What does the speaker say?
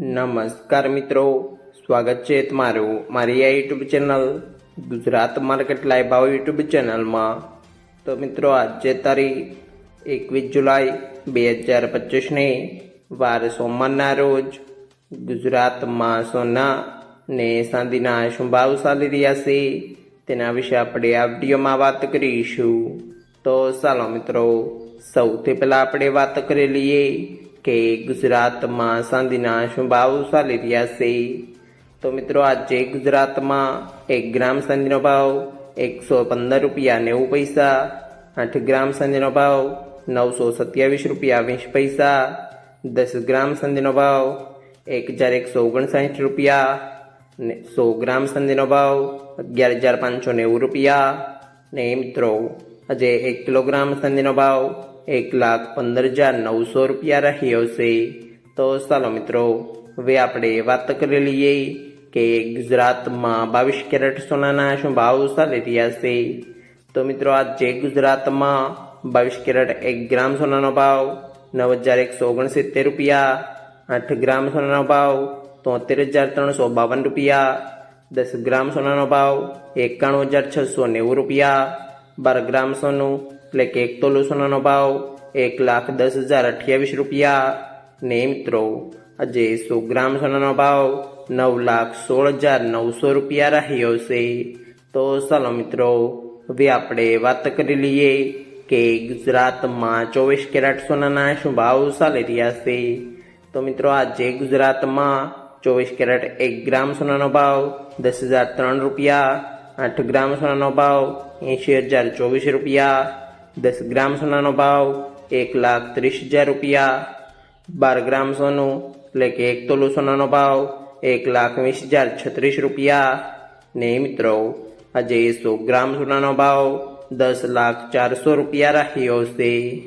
નમસ્કાર મિત્રો, સ્વાગત છે તમારું મારી આ YouTube channel Gujarat market live ભાવ યુટ્યુબ ચેનલમાં. તો મિત્રો, આજે તારીખ એકવીસ જુલાઈ બે હજાર પચીસને વાર સોમવારના રોજ ગુજરાતમાં સોના ને ચાંદીના શું ભાવ ચાલી રહ્યા છે તેના વિશે આપણે આ વિડીયોમાં વાત કરીશું. તો ચાલો મિત્રો, સૌથી પહેલાં આપણે વાત કરી લઈએ કે ગુજરાતમાં ચાંદીના શું ભાવ ચાલી રહ્યા છે. તો મિત્રો, આજે ગુજરાતમાં એક ગ્રામ ચાંદીનો ભાવ એકસો પંદર રૂપિયા નેવું પૈસા, આઠ ગ્રામ ચાંદીનો ભાવ નવસો સત્યાવીસ રૂપિયા વીસ પૈસા, દસ ગ્રામ ચાંદીનો ભાવ એક હજાર એકસો ઓગણસાઠ રૂપિયા, ને સો ગ્રામ સંધિનો ભાવ અગિયાર હજાર પાંચસો નેવું રૂપિયા. ને મિત્રો, આજે એક કિલોગ્રામ સંધિનો ભાવ એક લાખ પંદર હજાર નવસો રૂપિયા રહ્યો છે. તો ચાલો મિત્રો, હવે આપણે વાત કરી લઈએ કે ગુજરાતમાં બાવીસ કેરેટ સોનાના શું ભાવ ચાલી રહ્યા છે. તો મિત્રો, આજે ગુજરાતમાં બાવીસ કેરેટ એક ગ્રામ સોનાનો ભાવ નવ હજાર એકસો ઓગણસિત્તેર રૂપિયા, આઠ ગ્રામ સોનાનો ભાવ તોતેર હજાર ત્રણસો બાવન રૂપિયા, દસ ગ્રામ સોનાનો ભાવ એકાણું હજાર છસો નેવું રૂપિયા, બાર ગ્રામ સોનું એટલે કે એક તોલો સોનાનો ભાવ એક લાખ દસ હજાર અઠ્યાવીસ રૂપિયા. ને મિત્રો, આજે સો ગ્રામ સોનાનો ભાવ નવ લાખ સોળ હજાર નવસો રૂપિયા રહ્યો છે. તો ચાલો મિત્રો, હવે આપણે વાત કરી લઈએ કે ગુજરાતમાં ચોવીસ કેરેટ સોનાના શું ભાવ ચાલી રહ્યા છે. તો મિત્રો, આજે ગુજરાતમાં ચોવીસ કેરેટ એક ગ્રામ સોનાનો ભાવ દસ હજાર ત્રણ રૂપિયા, આઠ ગ્રામ સોનાનો ભાવ એંશી હજાર ચોવીસ રૂપિયા દસ ગ્રામ સોનાનો ભાવ, એક લાખ ત્રીસ હજાર રૂપિયા. બાર ગ્રામ સોનું, એટલે કે એક તોલું સોનાનો ભાવ, એક લાખ વીસ હજાર છત્રીસ રૂપિયા. ને મિત્રો, આજે સો ગ્રામ સોનાનો ભાવ, દસ લાખ ચારસો રૂપિયા રાખ્યો છે.